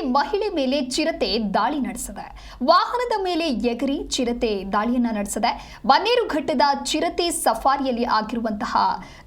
ಮಹಿಳೆ ಮೇಲೆ ಚಿರತೆ ದಾಳಿ ನಡೆಸಿದೆ. ವಾಹನದ ಮೇಲೆ ಎಗರಿ ಚಿರತೆ ದಾಳಿಯನ್ನ ನಡೆಸಿದೆ. ಬನ್ನೇರುಘಟ್ಟದ ಚಿರತೆ ಸಫಾರಿಯಲ್ಲಿ ಆಗಿರುವಂತಹ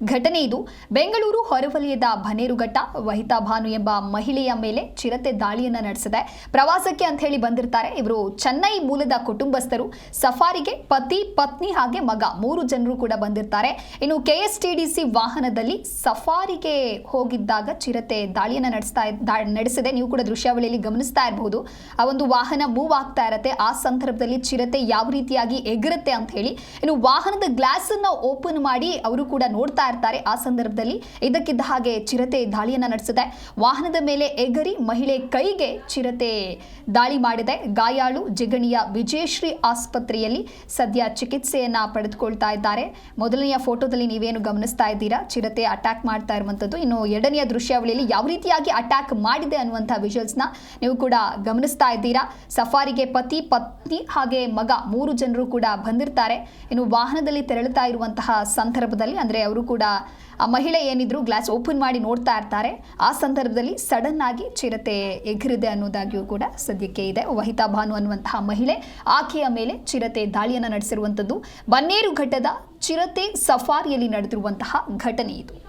ಘಟನೆ ಇದು. ಬೆಂಗಳೂರು ಹೊರವಲಯದ ಬನ್ನೇರುಘಟ್ಟ ವಹಿತಾ ಭಾನು ಎಂಬ ಮಹಿಳೆಯ ಮೇಲೆ ಚಿರತೆ ದಾಳಿಯನ್ನ ನಡೆಸಿದೆ. ಪ್ರವಾಸಕ್ಕೆ ಅಂತ ಹೇಳಿ ಬಂದಿರ್ತಾರೆ. ಇವರು ಚೆನ್ನೈ ಮೂಲದ ಕುಟುಂಬಸ್ಥರು. ಸಫಾರಿಗೆ ಪತಿ, ಪತ್ನಿ ಹಾಗೆ ಮಗ ಮೂರು ಜನರು ಕೂಡ ಬಂದಿರ್ತಾರೆ. ಇನ್ನು ಕೆಎಸ್ಟಿಡಿಸಿ ವಾಹನದಲ್ಲಿ ಸಫಾರಿಗೆ ಹೋಗಿದ್ದಾಗ ಚಿರತೆ ದಾಳಿಯನ್ನ ನಡೆಸ್ತಾ, ನಡೆಸಿದೆ. ನೀವು ಕೂಡ ದೃಶ್ಯಾವಳಿಯಲ್ಲಿ ಗಮನಿಸ್ತಾ ಇರಬಹುದು. ಆ ಒಂದು ವಾಹನ ಮೂವ್ ಆಗ್ತಾ ಇರತ್ತೆ. ಆ ಸಂದರ್ಭದಲ್ಲಿ ಚಿರತೆ ಯಾವ ರೀತಿಯಾಗಿ ಎಗರುತ್ತೆ ಅಂತ ಹೇಳಿ ಇನ್ನು ವಾಹನದ ಗ್ಲಾಸ್ ಅನ್ನ ಓಪನ್ ಮಾಡಿ ಅವರು ಕೂಡ ನೋಡ್ತಾ ಇರ್ತಾರೆ. ಆ ಸಂದರ್ಭದಲ್ಲಿ ಇದಕ್ಕಿದ್ದ ಹಾಗೆ ಚಿರತೆ ದಾಳಿಯನ್ನ ನಡೆಸಿದೆ ವಾಹನದ ಮೇಲೆ ಎಗರಿ ಮಹಿಳೆ ಕೈಗೆ ಚಿರತೆ ದಾಳಿ ಮಾಡಿದೆ. ಗಾಯಾಳು ಜಿಗಣಿಯ ವಿಜಯಶ್ರೀ ಆಸ್ಪತ್ರೆಯಲ್ಲಿ ಸದ್ಯ ಚಿಕಿತ್ಸೆಯನ್ನ ಪಡೆದುಕೊಳ್ತಾ ಇದ್ದಾರೆ. ಮೊದಲನೆಯ ಫೋಟೋದಲ್ಲಿ ನೀವೇನು ಗಮನಿಸ್ತಾ ಇದ್ದೀರಾ? ಚಿರತೆ ಅಟ್ಯಾಕ್ ಮಾಡ್ತಾ ಇರುವಂಥದ್ದು ಇನ್ನು ಎರಡನೆಯ ದೃಶ್ಯಾವಳಿಯಲ್ಲಿ ಯಾವ ರೀತಿಯಾಗಿ ಅಟ್ಯಾಕ್ ಮಾಡಿದೆ ಅನ್ನುವಂಥ ವಿಜುವಲ್ಸ್ನ ನೀವು ಕೂಡ ಗಮನಿಸ್ತಾ ಇದ್ದೀರಾ? ಸಫಾರಿಗೆ ಪತಿ, ಪತ್ನಿ ಹಾಗೆ ಮಗ ಮೂರು ಜನರು ಕೂಡ ಬಂದಿರ್ತಾರೆ. ಇನ್ನು ವಾಹನದಲ್ಲಿ ತೆರಳುತ್ತಾ ಇರುವಂತಹ ಸಂದರ್ಭದಲ್ಲಿ, ಅಂದರೆ ಅವರು ಕೂಡ, ಆ ಮಹಿಳೆ ಏನಿದ್ರು ಗ್ಲಾಸ್ ಓಪನ್ ಮಾಡಿ ನೋಡ್ತಾ ಇರ್ತಾರೆ. ಆ ಸಂದರ್ಭದಲ್ಲಿ ಸಡನ್ ಆಗಿ ಚಿರತೆ ಎಗರಿದೆ ಅನ್ನೋದಾಗಿಯೂ ಕೂಡ ಸದ್ಯಕ್ಕೆ ಇದೆ. ವಹಿತಾ ಭಾನು ಅನ್ನುವಂತಹ ಮಹಿಳೆ ಆಕೆಯ ಮೇಲೆ ಚಿರತೆ ದಾಳಿಯನ್ನು ನಡೆಸಿರುವಂಥದ್ದು. ಬನ್ನೇರು ಘಟ್ಟದ ಚಿರತೆ ಸಫಾರಿಯಲ್ಲಿ ನಡೆದಿರುವಂತಹ ಘಟನೆ ಇದು.